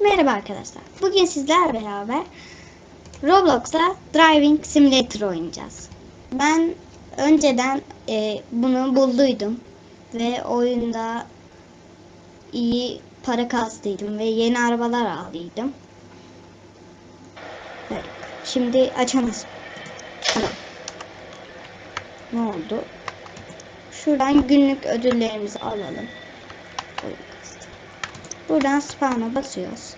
Merhaba arkadaşlar. Bugün sizler beraber Roblox'ta Driving Simulator oynayacağız. Ben önceden e, bunu bulduydum ve oyunda iyi para kastıydım ve yeni arabalar aldıydım. Evet, Şimdi açamaz. Tamam. Ne oldu? Şuradan günlük ödüllerimizi alalım. Kastı. Buradan spawn'a basıyoruz.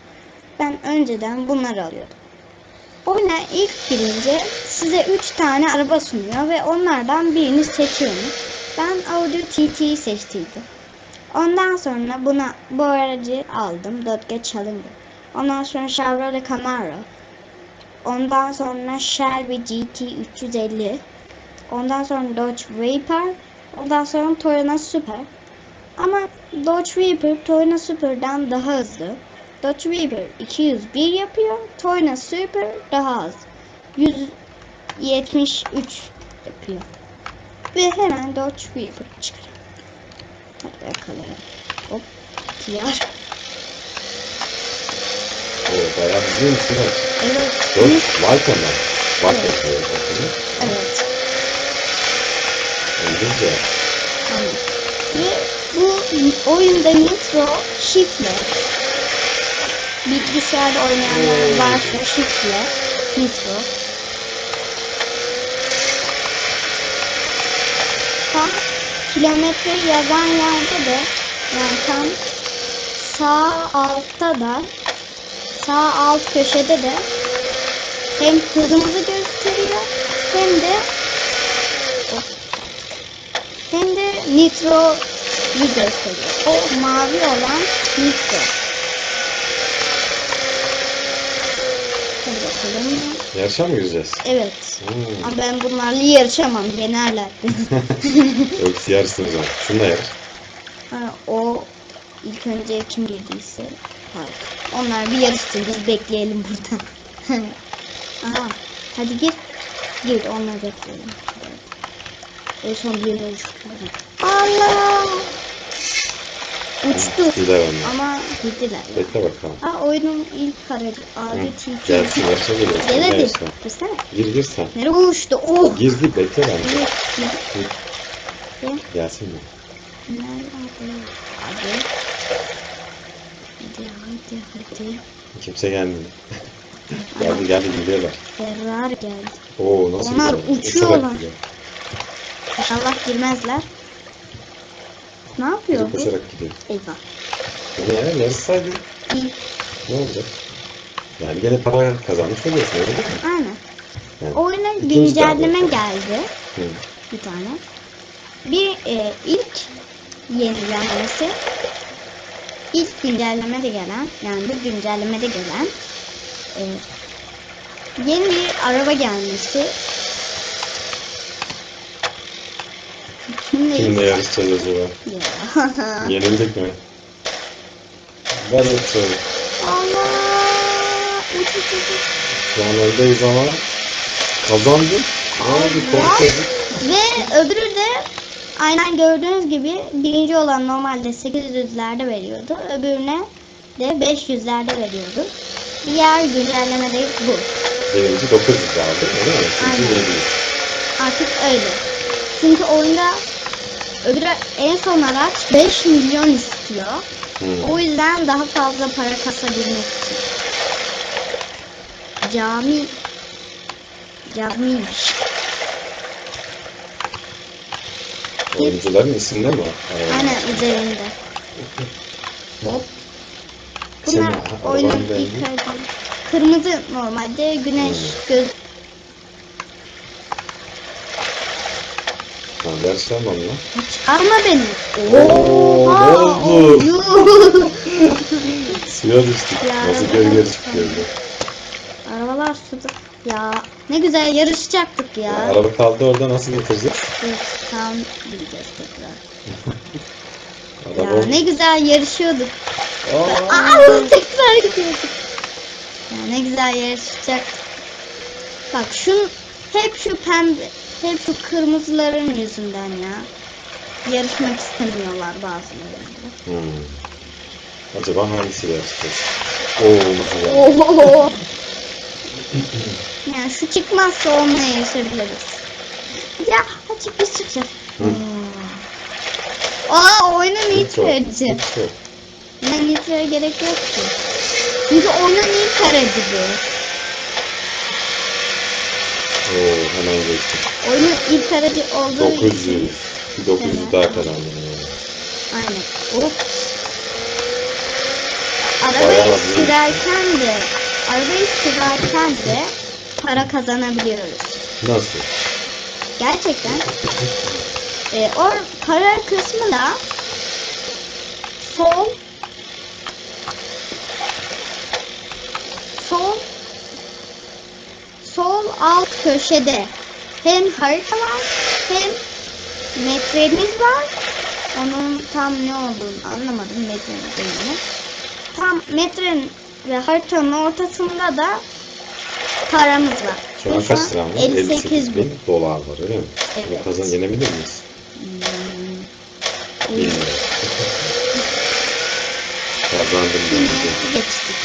Ben önceden bunları alıyordum. Oyuna ilk girince size 3 tane araba sunuyor ve onlardan birini seçiyorsunuz. Ben Audi TT'yi seçtiydim. Ondan sonra buna bu aracı aldım. Dodge Challenger. Ondan sonra Chevrolet Camaro. Ondan sonra Shelby GT 350. Ondan sonra Dodge Viper. Ondan sonra Toyota Super. Ama Dodge Viper Toyota Super'dan daha hızlı. Dodge Viper 201 yapıyor. Toyota Super daha az. 173 yapıyor. Ve hemen Dodge Viper çıkarım. Hadi bakalım. Hop. Oo, bayağı hızlıymış değil mi? Evet. Dört Viper mı? Viper Evet. diyor bakayım. Evet. İngilizce. Tamam. Ve bu oyunda Nitro şifre. Bilgisayarda oynayanlar varsa şifre. Nitro. Tam kilometre yazan yerde de yani tam sağ altta da sağ alt köşede de hem kırmızı gösteriyor hem de hem de nitro gösteriyor. O mavi olan nitro. Hadi bakalım. Yarışa mı gireceğiz? Evet. Hmm. Ama ben bunlarla yarışamam. Yenerler. Yok yarışsın o zaman. Şununla yarış. ha, o ilk önce kim girdiyse. Hayır. Onlar bir yarışsın. Biz bekleyelim burada. Aha. Hadi gir. Gir. Onları bekleyelim. En son birini uçurdu. Allah! Uçtu. Gider onlar. Ama gittiler. Bekle bakalım. Aa oyunun ilk. Hı. Abi TT. Gelsin yarışa geliyor. Gel hadi. Yarışa. Girsene. Gir gir sen. Nereye uçtu? Oh! Gir gir bekle bence. Evet. gir. Gir. Gel. Gelsin mi? Nerede? Hadi. Hadi hadi hadi. Kimse gelmedi. geldi geldi gidiyorlar. Ferrari geldi. Oo nasıl Onlar uçuyorlar. İnşallah girmezler. Ne yapıyor Biri bu? koşarak gidiyor. Eyvah. Yani yarışsaydın İyi. ne olacak? Yani gene para kazanmış oluyorsun öyle değil mi? Aynen. Yani Oyuna güncelleme geldi. Hı. Bir tane. Bir e, ilk yenilenmesi ilk güncellemede gelen yani bu güncellemede gelen e, yeni bir araba gelmesi Kimle yarışacağız acaba? Ya. Yenildik mi? Ben uçuyorum. Allah! Uç uç uç. Şu an oradayız ama kazandık. Ne oldu? Korkacak. Ve öbürü de aynen gördüğünüz gibi birinci olan normalde 800'lerde veriyordu. Öbürüne de 500'lerde veriyordu. Diğer güncelleme de bu. Birinci 900 aldı. Öyle mi? Aynen. 700. Artık öyle. Çünkü oyunda öbürü en son araç 5 milyon istiyor. Hmm. O yüzden daha fazla para kasabilmek için. Cami camiymiş. Oyuncuların isimde mi? Aynen. Aynen üzerinde. Hop. Bunlar oyunun ilk. Kırmızı normalde güneş göz. Tamam yarışalım onunla. Çıkarma beni. Oo, ne oldu? Suya düştük. Ya, Nasıl geri geri çıktı. çıkıyordu. Arabalar suda. Ya ne güzel yarışacaktık ya. Araba kaldı orada nasıl getireceğiz? Tamam gideceğiz tekrar. Ya ne güzel yarışıyorduk. Aa, Aa, tekrar gidiyorduk. Ya ne güzel yarışacaktık. Bak şu hep şu pembe, hep şu kırmızıların yüzünden ya. Yarışmak istemiyorlar bazıları. Hmm. Acaba hangisiyle yarışacağız? Oo mesela. Oho. yani şu çıkmazsa onunla yarışabiliriz. Ya hadi biz çıkacağız. Hı. Aa oyunun aracı. Nitro. Ben nitroya gerek yok ki. Çünkü oyunun ilk aracı bu. Oo geçtim. Oyunun ilk aracı olduğu 900. için. Bir 900 Evet. daha kazandım yani. Aynen. Bayağı Arabayı sürerken de arabayı sürerken de para kazanabiliyoruz. Nasıl? Gerçekten. E, o para kısmı da sol sol sol alt köşede hem harita var hem metremiz var. Onun tam ne olduğunu anlamadım metrenin değilini. Tam metrenin ve haritanın ortasında da paramız var. Şu an kaç liram var? 58 bin. bin dolar var öyle mi? Evet. Bunu kazan yenebilir miyiz? Hmm. Bilmiyorum. Kazandım bence. geçtik.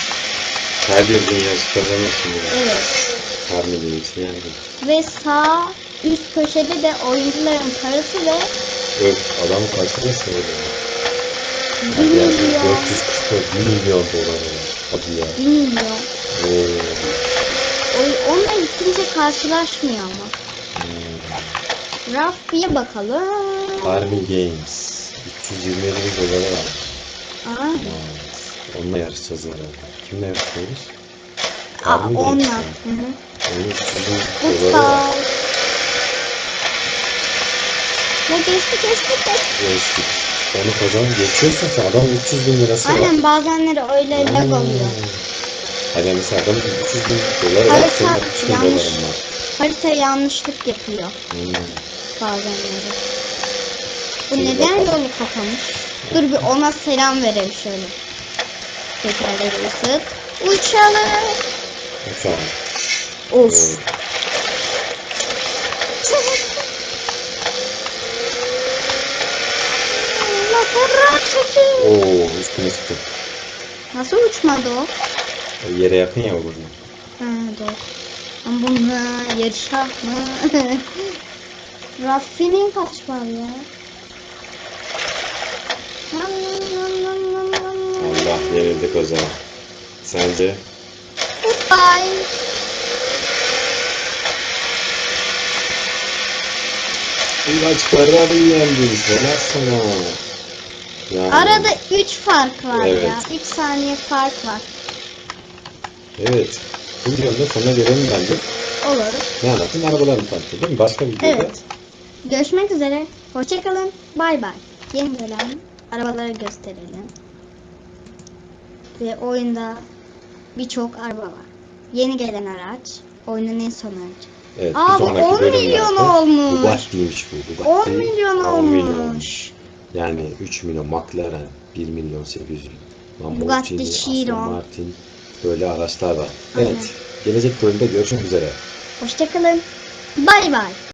Her bir dünyası kazanırsın. Evet. Milyon için yani. Ve sağ üst köşede de oyuncuların parası ve Öf adam kaç lirası öyle? 1 Hadi ya, milyon, 444 1 milyon dolar ya. Hadi ya. 1 milyon. Oo. O, onunla hiç kimse karşılaşmıyor ama. Hmm. Raffi'ye bakalım. Army Games. 327 bin dolara var. Aa. Onunla yarışacağız herhalde. Kimle yarışıyoruz? aa, Army onunla. Games'le. Hı hı. Onun 300 bin doları var. Futsal. Ne geçti geçti geçti. Geçtik. Onu kazan geçiyorsun ki adam 300 bin lirası var. Aynen bazenleri öyle lag Hmm. oluyor. Hani mesela adam 300 bin doları var. Harita Senin 60 bin yanlış. var. Harita yanlışlık yapıyor Hmm. bazenleri. Bu Dur neden bakalım. yolu kapamış? Dur bir ona selam verelim şöyle. Tekerleri ısıt. Uçalım. Uçağım. Of. Oo üstüne çıktı. Nasıl uçmadı o? O Yere yakın ya burada. Ha doğru. Ama bununla yarışak mı? Raffi'nin kaç var ya? Allah yenildik o zaman. Sence? Goodbye. İlaç Ferrari yendiniz. Helal sana. Yani, Arada 3 fark var Evet. ya. 3 saniye fark var. Evet. Bu videonun sonuna gelelim bence. Olur. Ne anlattın? Arabalarını tanıttın değil mi? Başka videoda. Evet. Görüşmek üzere. Hoşçakalın. Bay bay. Yeni gelen arabaları gösterelim. Ve oyunda birçok araba var. Yeni gelen araç. Oyunun en son aracı. Evet, Aa, bir bu sonraki 10 bölümlerde milyon olmuş. Bugatti'ymiş bu. 10 Bugatti, milyon 10 milyon. olmuş. Yani 3 milyon McLaren, 1 milyon 800 bin. Bugatti Lamborghini. Aston Martin böyle araçlar var. Aynen. Evet. Gelecek bölümde görüşmek üzere. Hoşçakalın. Bay bay.